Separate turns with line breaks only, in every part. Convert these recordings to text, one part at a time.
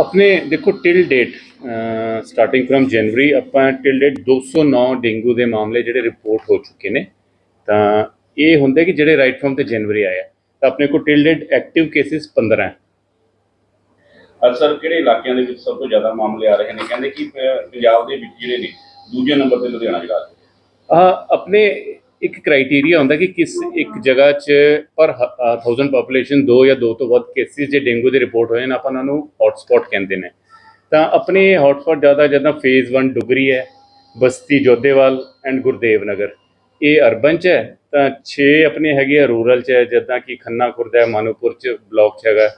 ਆਪਣੇ ਦੇਖੋ till date starting from January ਆਪਾਂ ਟਿਲ ਡੇਟ 209 ਡੇਂਗੂ ਦੇ ਮਾਮਲੇ ਜਿਹੜੇ ਰਿਪੋਰਟ ਹੋ ਚੁੱਕੇ ਨੇ ਤਾਂ ਇਹ ਹੁੰਦਾ ਕਿ ਜਿਹੜੇ ਰਾਈਟ ਫਰਮ ਤੇ ਜਨਵਰੀ ਆਇਆ ਤਾਂ ਆਪਣੇ ਕੋਲ ਟਿਲ ਡੇਟ ਐਕਟਿਵ ਕੇਸਿਸ 15 ਹੈ।
ਅਕਸਰ ਕਿਹੜੇ ਇਲਾਕਿਆਂ ਦੇ ਵਿੱਚ ਸਭ ਤੋਂ ਜ਼ਿਆਦਾ ਮਾਮਲੇ ਆ ਰਹੇ ਨੇ? ਕਹਿੰਦੇ ਕਿ ਪੰਜਾਬ ਦੇ ਵਿੱਚ ਜਿਹੜੇ ਨੇ ਦੂਜੇ ਨੰਬਰ ਤੇ ਲੁਧਿਆਣਾ ਜ਼ਿਲ੍ਹਾ।
ਆ ਆਪਣੇ ਇੱਕ ਕ੍ਰਾਈਟੇਰੀਆ ਹੁੰਦਾ ਕਿ ਕਿਸ ਇੱਕ ਜਗ੍ਹਾ 'ਚ ਪਰ 1000 ਪੋਪੂਲੇਸ਼ਨ ਦੋ ਜਾਂ ਦੋ ਤੋਂ ਵੱਧ ਕੇਸਿਸ ਜੇ ਡੇਂਗੂ ਦੇ ਰਿਪੋਰਟ ਹੋਏ ਨੇ, ਆਪਾਂ ਉਹਨਾਂ ਨੂੰ ਹੌਟਸਪੌਟ ਕਹਿੰਦੇ ਨੇ। ਤਾਂ ਆਪਣੇ ਹੌਟਸਪੌਟ ਜ਼ਿਆਦਾ ਜਿੱਦਾਂ ਫੇਜ਼ 1 ਡੁਗਰੀ ਹੈ, ਬਸਤੀ ਜੋਧੇਵਾਲ ਐਂਡ ਗੁਰਦੇਵ ਨਗਰ। ਇਹ ਅਰਬਨ 'ਚ ਹੈ, ਤਾਂ 6 ਆਪਣੇ ਹੈਗੇ ਆ ਰੂਰਲ 'ਚ ਹੈ, ਜਿੱਦਾਂ ਕਿ ਖੰਨਾ ਖੁਰਦਾ ਹੈ, ਮਾਨੂਪੁਰ 'ਚ ਬਲਾਕ 'ਚ ਹੈਗਾ।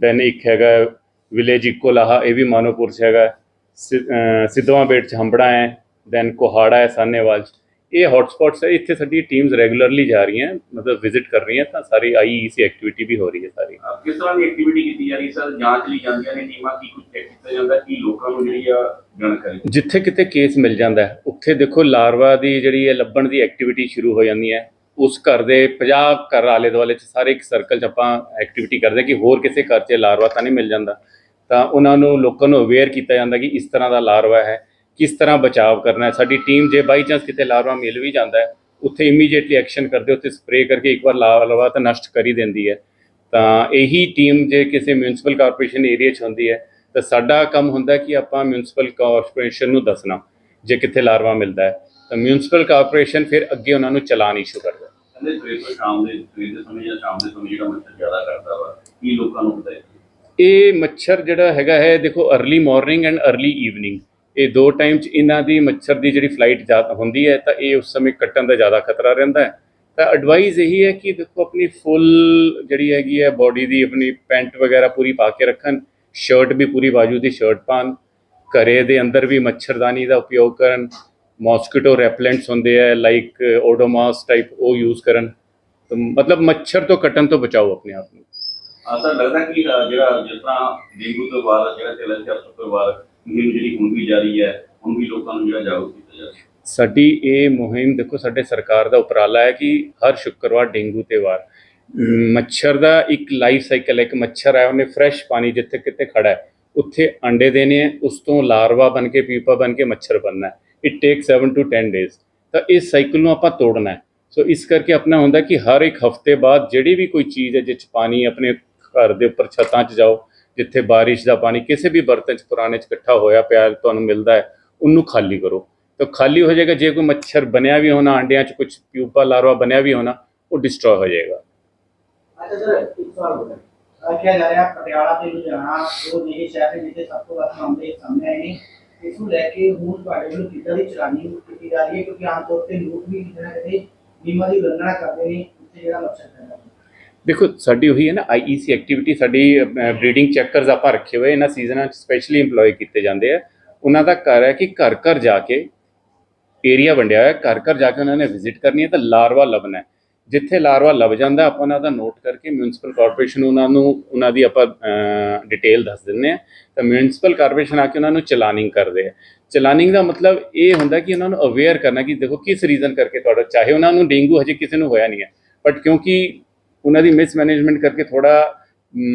ਦੈਨ ਇੱਕ ਹੈਗਾ ਵਿਲੇਜ ਇੱਕੋ ਲਾਹਾ ਇਹ ਵੀ ਮਾਨੂਪੁਰ 'ਚ ਹੈਗਾ। ਸਿ- ਸਿੱਧਵਾਂ ਬੇਟ 'ਚ ਹੰਬੜਾ ਹੈ ਦੈਨ ਕੋਹਾੜਾ ਹੈ ਸਾਨੇਵਾਲ 'ਚ। ਇਹ ਹੌਟਸਪੌਟਸ ਹੈ ਇੱਥੇ ਸਾਡੀ ਟੀਮਸ ਰੈਗੂਲਰਲੀ ਜਾ ਰਹੀਆਂ ਮਤਲਬ ਵਿਜ਼ਿਟ ਕਰ ਰਹੀਆਂ ਤਾਂ ਸਾਰੀ ਆਈਈਸੀ ਐਕਟੀਵਿਟੀ ਵੀ ਹੋ ਰਹੀ ਹੈ ਸਾਰੀ।
ਕਿਸ ਤਰ੍ਹਾਂ ਦੀ ਐਕਟੀਵਿਟੀ ਕੀਤੀ ਜਾ ਰਹੀ ਸਰ? ਜਾਂਚ ਲਈ ਜਾਂਦੀਆਂ ਨੇ ਟੀਮਾਂ ਕੀ ਕੁਝ ਚੈੱਕ ਕੀਤਾ ਜਾਂਦਾ ਕੀ ਲੋਕਾਂ ਨੂੰ ਜਿਹੜੀ ਆ ਜਾਣਕਾਰੀ
ਜਿੱਥੇ ਕਿਤੇ ਕੇਸ ਮਿਲ ਜਾਂਦਾ ਹੈ ਉੱਥੇ ਦੇਖੋ ਲਾਰਵਾ ਦੀ ਜਿਹੜੀ ਹੈ ਲੱਭਣ ਦੀ ਐਕਟੀਵਿਟੀ ਸ਼ੁਰੂ ਹੋ ਜਾਂਦੀ ਹੈ। ਉਸ ਘਰ ਦੇ 50 ਘਰ ਆਲੇ ਦੁਆਲੇ ਚ ਸਾਰੇ ਇੱਕ ਸਰਕਲ ਚ ਆਪਾਂ ਐਕਟੀਵਿਟੀ ਕਰਦੇ ਕਿ ਹੋਰ ਕਿਸੇ ਘਰ 'ਚ ਲਾਰਵਾ ਤਾਂ ਨਹੀਂ ਮਿਲ ਜਾਂਦਾ। ਤਾਂ ਉਹਨਾਂ ਨੂੰ ਲੋਕਾਂ ਨੂੰ ਅਵੇਅਰ ਕੀਤਾ ਜਾਂਦਾ ਕਿ ਇਸ ਤਰ੍ਹਾਂ ਦਾ ਲਾਰਵਾ ਹੈ। ਕਿਸ ਤਰ੍ਹਾਂ ਬਚਾਅ ਕਰਨਾ ਹੈ? ਸਾਡੀ ਟੀਮ ਜੇ ਬਾਈ ਚਾਂਸ ਕਿਤੇ ਲਾਰਵਾ ਮਿਲ ਵੀ ਜਾਂਦਾ ਹੈ ਉੱਥੇ ਇਮੀਡੀਏਟਲੀ ਐਕਸ਼ਨ ਕਰਦੇ ਉੱਥੇ ਸਪਰੇਅ ਕਰਕੇ ਇੱਕ ਵਾਰ ਲਾਰਵਾ ਤਾਂ ਨਸ਼ਟ ਕਰ ਹੀ ਦਿੰਦੀ ਹੈ। ਤਾਂ ਇਹੀ ਟੀਮ ਜੇ ਕਿਸੇ ਮਿਊਨਿਸਪਲ ਕਾਰਪੋਰੇਸ਼ਨ ਏਰੀਆ 'ਚ ਹੁੰਦੀ ਹੈ ਤਾਂ ਸਾਡਾ ਕੰਮ ਹੁੰਦਾ ਕਿ ਆਪਾਂ ਮਿਊਨਿਸਪਲ ਕਾਰਪੋਰੇਸ਼ਨ ਨੂੰ ਦੱਸਣਾ ਜੇ ਕਿੱਥੇ ਲਾਰਵਾ ਮਿਲਦਾ ਹੈ। ਤਾਂ ਮਿਊਨਿਸਪਲ ਕਾਰਪੋਰੇਸ਼ਨ ਫਿਰ ਅੱਗੇ ਉਹਨਾਂ ਨੂੰ ਚਲਾਨ ਸ਼ੁਰੂ ਕਰਦਾ ਇਹ ਮੱਛਰ ਜਿਹੜਾ ਹੈਗਾ ਹੈ ਦੇਖੋ early morning and early evening ਇਹ ਦੋ ਟਾਈਮ 'ਚ ਇਹਨਾਂ ਦੀ ਮੱਛਰ ਦੀ ਜਿਹੜੀ ਫਲਾਈਟ ਜ਼ਿਆਦਾ ਹੁੰਦੀ ਹੈ, ਤਾਂ ਇਹ ਉਸ ਸਮੇਂ ਕੱਟਣ ਦਾ ਜ਼ਿਆਦਾ ਖਤਰਾ ਰਹਿੰਦਾ ਹੈ। ਤਾਂ ਐਡਵਾਈਸ ਇਹੀ ਹੈ ਕਿ ਦੇਖੋ ਆਪਣੀ ਫੁੱਲ ਜਿਹੜੀ ਹੈਗੀ ਹੈ ਬਾਡੀ ਦੀ ਆਪਣੀ ਪੈਂਟ ਵਗੈਰਾ ਪੂਰੀ ਪਾ ਕੇ ਰੱਖਣ ਸ਼ਰਟ ਵੀ ਪੂਰੀ ਬਾਜੂ ਦੀ ਸ਼ਰਟ ਪਾਣ ਘਰੇ ਦੇ ਅੰਦਰ ਵੀ ਮੱਛਰਦਾਨੀ ਦਾ ਉਪਯੋਗ ਕਰਨ ਮੌਸਕੀਟੋ ਰੈਪਲੈਂਟਸ ਹੁੰਦੇ ਆ ਲਾਈਕ ਓਡੋਮਾਸ ਟਾਈਪ ਉਹ ਯੂਜ਼ ਕਰਨ। ਤਾਂ ਮਤਲਬ ਮੱਛਰ ਤੋਂ ਕੱਟਣ ਤੋਂ ਬਚਾਓ ਆਪਣੇ ਆਪ ਨੂੰ।
ਆ ਲੱਗਦਾ ਕਿ ਜਿਹੜਾ ਜਿਸ ਤਰ੍ਹਾਂ ਡੇਂਗੂ ਤੋਂ ਬਾਅਦ ਜਿਹੜਾ ਚੱਲਿਆ ਸੀ ਅਫਸਰ ਤੋਂ ਬਾਅਦ ਮੁਹਿੰਮ ਜਿਹੜੀ ਹੁਣ ਵੀ ਜਾਰੀ ਹੈ, ਹੁਣ ਵੀ ਲੋਕਾਂ ਨੂੰ ਜਿਹੜਾ ਜਾਗਰੂਕ ਕੀਤਾ ਜਾ ਰਿਹਾ।
ਸਾਡੀ ਇਹ ਮੁਹਿੰਮ ਦੇਖੋ, ਸਾਡੇ ਸਰਕਾਰ ਦਾ ਉਪਰਾਲਾ ਹੈ ਕਿ ਹਰ ਸ਼ੁੱਕਰਵਾਰ, ਡੇਂਗੂ ਤੇ ਵਾਰ। ਮੱਛਰ ਦਾ ਇੱਕ ਲਾਈਫ ਸਾਈਕਲ ਹੈ, ਇੱਕ ਮੱਛਰ ਹੈ, ਉਹਨੇ ਫਰੈਸ਼ ਪਾਣੀ ਜਿੱਥੇ ਕਿਤੇ ਖੜਾ ਹੈ, ਉੱਥੇ ਅੰਡੇ ਦੇਣੇ ਹੈ, ਉਸ ਤੋਂ ਲਾਰਵਾ ਬਣ ਕੇ, ਪੀਪਾ ਬਣ ਕੇ ਮੱਛਰ ਬਣਨਾ ਇਟ ਟੇਕ 7 ਟੂ 10 ਡੇਜ਼ ਤਾਂ ਇਸ ਸਾਈਕਲ ਨੂੰ ਆਪਾਂ ਤੋੜਨਾ ਹੈ। ਸੋ ਇਸ ਕਰਕੇ ਆਪਣਾ ਹੁੰਦਾ ਕਿ ਹਰ ਇੱਕ ਹਫ਼ਤੇ ਬਾਅਦ ਜਿਹੜੀ ਵੀ ਕੋਈ ਚੀਜ਼ ਹੈ ਜਿਸ 'ਚ ਪਾਣੀ ਆਪਣੇ ਘਰ ਦੇ ਉੱਪਰ ਛੱਤਾਂ 'ਚ ਜਾਓ ਜਿੱਥੇ ਬਾਰਿਸ਼ ਦਾ ਪਾਣੀ ਕਿਸੇ ਵੀ ਬਰਤਨ 'ਚ, ਪੁਰਾਣੇ 'ਚ ਇਕੱਠਾ ਹੋਇਆ ਪਿਆ, ਤੁਹਾਨੂੰ ਮਿਲਦਾ ਹੈ, ਉਹਨੂੰ ਖਾਲੀ ਕਰੋ। ਤਾਂ ਖਾਲੀ ਹੋ ਜਾਏਗਾ, ਜੇ ਕੋਈ ਮੱਛਰ ਬਣਿਆ ਵੀ ਹੋਣਾ ਅੰਡਿਆਂ 'ਚ ਕੁਝ ਪਿਊਪਾ ਲਾਰਵਾ ਬਣਿਆ ਵੀ ਹੋਣਾ, ਉਹ ਡਿਸਟਰੋਏ ਹੋ ਜਾਏਗਾ।
ਅੱਛਾ ਸਰ, ਇੱਕ ਸਵਾਲ ਹੋ ਰਿਹਾ ਕਿਹਾ ਜਾ ਰਿਹਾ, ਪਟਿਆਲਾ ਤੇ ਲੁਧਿਆਣਾ ਦੋ ਜਿਹੇ ਸ਼ਹਿਰ ਨੇ, ਜਿੱਥੇ ਸਭ ਤੋਂ ਵੱਧ ਮਾਮਲੇ ਸਾਹਮਣੇ ਆਏ ਨੇ, ਇਸ ਨੂੰ ਲੈ ਕੇ ਹੁਣ ਤੁਹਾਡੇ ਵੱਲੋਂ ਕਿੱਦਾਂ ਦੀ ਚਲਾਨੀ ਕੀਤੀ ਜਾ ਰਹੀ ਹੈ? ਕਿਉਂਕਿ ਆਮ ਤੌਰ ਤੇ ਲੋਕ ਵੀ ਕਿਤੇ ਨਾ ਕਿਤੇ ਨਿਯਮਾਂ ਦੀ ਉਲੰਘਣਾ ਕਰਦੇ ਨੇ ਉੱਥੇ ਜਿਹੜਾ ਮਕਸਦ ਹੈ
ਦੇਖੋ, ਸਾਡੀ ਉਹੀ ਹੈ ਨਾ ਆਈਈਸੀ ਐਕਟੀਵਿਟੀ ਸਾਡੀ ਬਰੀਡਿੰਗ ਚੈੱਕਰਸ ਆਪਾਂ ਰੱਖੇ ਹੋਏ, ਇਹਨਾਂ ਸੀਜ਼ਨਾਂ 'ਚ ਸਪੈਸ਼ਲੀ EMPLOY ਕੀਤੇ ਜਾਂਦੇ ਆ। ਉਹਨਾਂ ਦਾ ਘਰ ਹੈ ਕਿ ਘਰ ਘਰ ਜਾ ਕੇ ਏਰੀਆ ਵੰਡਿਆ ਹੋਇਆ, ਘਰ ਘਰ ਜਾ ਕੇ ਉਹਨਾਂ ਨੇ ਵਿਜ਼ਿਟ ਕਰਨੀ ਹੈ, ਤਾਂ ਲਾਰਵਾ ਲੱਭਣਾ ਹੈ। ਜਿੱਥੇ ਲਾਰਵਾ ਲੱਭ ਜਾਂਦਾ, ਆਪਾਂ ਉਹਨਾਂ ਦਾ ਨੋਟ ਕਰਕੇ ਮਿਊਨਿਸਪਲ ਕਾਰਪੋਰੇਸ਼ਨ ਉਹਨਾਂ ਨੂੰ, ਉਹਨਾਂ ਦੀ ਆਪਾਂ ਡਿਟੇਲ ਦੱਸ ਦਿੰਦੇ ਆ ਤਾਂ ਮਿਊਨਿਸਪਲ ਕਾਰਪੋਰੇਸ਼ਨ ਆ ਕੇ ਉਹਨਾਂ ਨੂੰ ਚਲਾਨਿੰਗ ਕਰਦੇ ਆ। ਚਲਾਨਿੰਗ ਦਾ ਮਤਲਬ ਇਹ ਹੁੰਦਾ ਕਿ ਉਹਨਾਂ ਨੂੰ ਅਵੇਅਰ ਕਰਨਾ ਕਿ ਦੇਖੋ ਕਿਸ ਰੀਜ਼ਨ ਕਰਕੇ ਤੁਹਾਡਾ, ਚਾਹੇ ਉਹਨਾਂ ਨੂੰ ਡੇਂਗੂ ਹਜੇ ਕਿਸੇ ਨੂੰ ਹੋਇਆ ਨਹੀਂ ਹੈ ਬਟ ਕਿਉਂਕਿ ਉਹਨਾਂ ਦੀ ਮਿਸਮੈਨੇਜਮੈਂਟ ਕਰਕੇ ਥੋੜਾ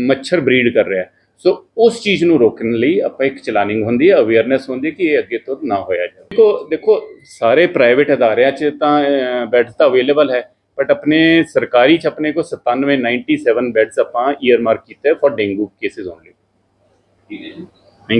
ਮੱਛਰ ਬਰੀਡ ਕਰ ਰਿਹਾ ਸੋ ਉਸ ਚੀਜ਼ ਨੂੰ ਰੋਕਣ ਲਈ ਆਪਾਂ ਇੱਕ ਚਲਾਨਿੰਗ ਹੁੰਦੀ ਹੈ ਅਵੇਅਰਨੈਸ ਹੁੰਦੀ ਹੈ ਕਿ ਇਹ ਅੱਗੇ ਤੋਂ ਨਾ ਹੋਇਆ ਜਾਵੇ। ਦੇਖੋ ਦੇਖੋ, ਸਾਰੇ ਪ੍ਰਾਈਵੇਟ ਅਦਾਰਿਆਂ 'ਚ ਤਾਂ ਬੈੱਡ ਤਾਂ ਅਵੇਲੇਬਲ ਹੈ ਬਟ ਆਪਣੇ ਸਰਕਾਰੀ 'ਚ ਆਪਣੇ ਕੋ 97 97 ਬੈੱਡਸ ਆਪਾਂ ਈਅਰ ਮਾਰਕ ਕੀਤੇ ਫॉर ਡੇਂਗੂ ਕੇਸਿਸ ਓਨਲੀ
ਠੀਕ ਹੈ ਜੀ।